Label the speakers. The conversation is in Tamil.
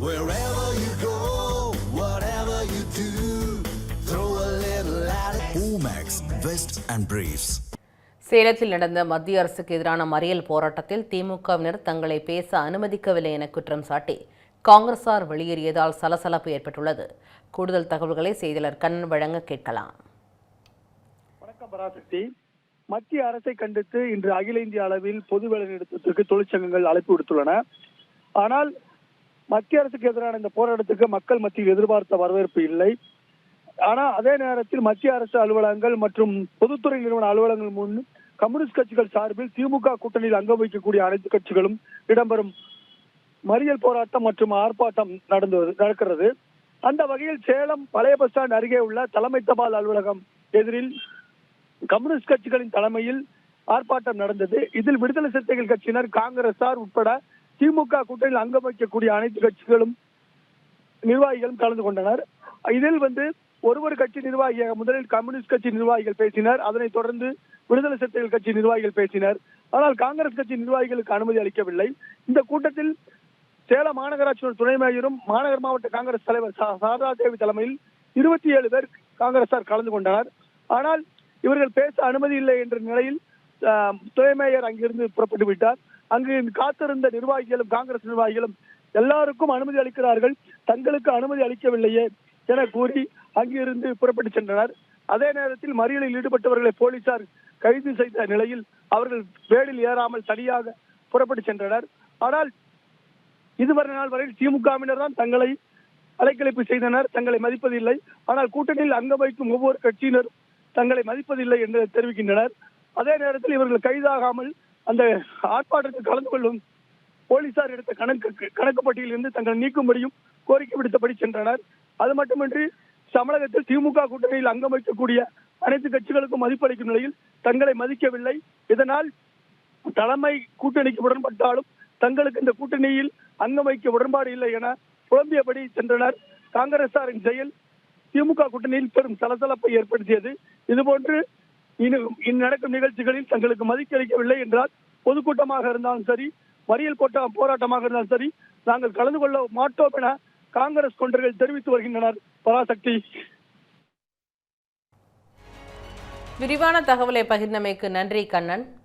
Speaker 1: Wherever you go, whatever you do, throw a little at it. Omax, Vest and Briefs.
Speaker 2: சேலத்தில் நடந்த மத்திய அரசுக்கு எதிரான மறியல் போராட்டத்தில் திமுகவினர் தங்களை பேச அனுமதிக்கவில்லை என குற்றம் சாட்டி காங்கிரசார் வெளியேறியதால் சலசலப்பு ஏற்பட்டுள்ளது கூடுதல் தகவல்களை செய்தியாளர் கண்ணன் வழங்க கேட்கலாம்
Speaker 3: வணக்கம் பராசக்தி மத்திய அரசை கண்டித்து இன்று அகில இந்திய அளவில் பொது வேலை நிறுத்தத்திற்கு தொழிற்சங்கங்கள் அழைப்பு விடுத்துள்ளன ஆனால் மத்திய அரசுக்கு எதிரான இந்த போராட்டத்துக்கு மக்கள் மத்தியில் எதிர்பார்த்த வரவேற்பு இல்லை. ஆனா அதே நேரத்தில் மத்திய அரசு அலுவலகங்கள் மற்றும் பொதுத்துறை நிறுவன அலுவலகங்கள் முன் கம்யூனிஸ்ட் கட்சிகள் சார்பில் திமுக கூட்டணியில் அங்கம் வகிக்கக்கூடிய அனைத்து கட்சிகளும் இடம்பெறும் மறியல் போராட்டம் மற்றும் ஆர்ப்பாட்டம் நடந்து நடக்கிறது. அந்த வகையில் சேலம் பழைய பஸ் ஸ்டாண்ட் அருகே உள்ள தலைமை தபால் அலுவலகம் எதிரில் கம்யூனிஸ்ட் கட்சிகளின் தலைமையில் ஆர்ப்பாட்டம் நடந்தது. இதில் விடுதலை சிறுத்தைகள் கட்சியினர் காங்கிரசார் உட்பட திமுக கூட்டணியில் அங்கம் வகிக்கக்கூடிய அனைத்து கட்சிகளும் நிர்வாகிகளும் கலந்து கொண்டனர். இதில் வந்து ஒருவர் கட்சி நிர்வாகியாக முதலில் கம்யூனிஸ்ட் கட்சி நிர்வாகிகள் பேசினர். அதனைத் தொடர்ந்து விடுதலை சிறுத்தைகள் கட்சி நிர்வாகிகள் பேசினர். ஆனால் காங்கிரஸ் கட்சி நிர்வாகிகளுக்கு அனுமதி அளிக்கவில்லை. இந்த கூட்டத்தில் சேலம் மாநகராட்சி துணை மேயரும் மாநகர் மாவட்ட காங்கிரஸ் தலைவர் சா- சாரதா தேவி தலைமையில் இருபத்தி ஏழு பேர் காங்கிரசார் கலந்து கொண்டனர். ஆனால் இவர்கள் பேச அனுமதி இல்லை என்ற நிலையில் துணை மேயர் அங்கிருந்து புறப்பட்டு விட்டார். அங்கு காத்திருந்த நிர்வாகிகளும் காங்கிரஸ் நிர்வாகிகளும் எல்லாருக்கும் அனுமதி அளிக்கிறார்கள். தங்களுக்கு அனுமதி அளிக்கவில்லையே என கூறி அங்கிருந்து புறப்பட்டு சென்றனர். அதே நேரத்தில் மறியலில் ஈடுபட்டவர்களை போலீசார் கைது செய்த நிலையில் அவர்கள் வேடில் ஏறாமல் தனியாக புறப்பட்டு சென்றனர். ஆனால் இதுவரை நாள் வரையில் திமுகவினர் தான் தங்களை அலைக்கழிப்பு செய்தனர். தங்களை மதிப்பதில்லை. ஆனால் கூட்டணியில் அங்கம் வைக்கும் ஒவ்வொரு கட்சியினரும் தங்களை மதிப்பதில்லை என்று தெரிவிக்கின்றனர். அதே நேரத்தில் இவர்கள் கைதாகாமல் அந்த ஆர்ப்பாட்டத்தில் கலந்து கொள்ளும் போலீசார் எடுத்த கணக்கு கணக்கு பட்டியலிருந்து தங்கள் நீக்கும்படியும் கோரிக்கை விடுத்தபடி சென்றனர். அது மட்டுமின்றி தமிழகத்தில் திமுக கூட்டணியில் அங்கம் வைக்கக்கூடிய அனைத்து கட்சிகளுக்கும் மதிப்பளிக்கும் நிலையில் தங்களை மதிக்கவில்லை. இதனால் தலைமை கூட்டணிக்கு உடன்பட்டாலும் தங்களுக்கு இந்த கூட்டணியில் அங்கம் வைக்க உடன்பாடு இல்லை என புலம்பியபடி சென்றனர். காங்கிரசாரின் செயல் திமுக கூட்டணியில் பெரும் சலசலப்பை ஏற்படுத்தியது. இதுபோன்று இனி- நடக்கும் நிகழ்ச்சிகளில் தங்களுக்கு மதிக்களிக்கவில்லை என்றால் பொதுக்கூட்டமாக இருந்தாலும் சரி மறியல் போட்ட போராட்டமாக இருந்தாலும் சரி நாங்கள் கலந்து கொள்ள மாட்டோம் என காங்கிரஸ் தொண்டர்கள் தெரிவித்து வருகின்றனர். பராசக்தி.
Speaker 2: விரிவான தகவலை பகிர்ந்தமைக்கு நன்றி கண்ணன்.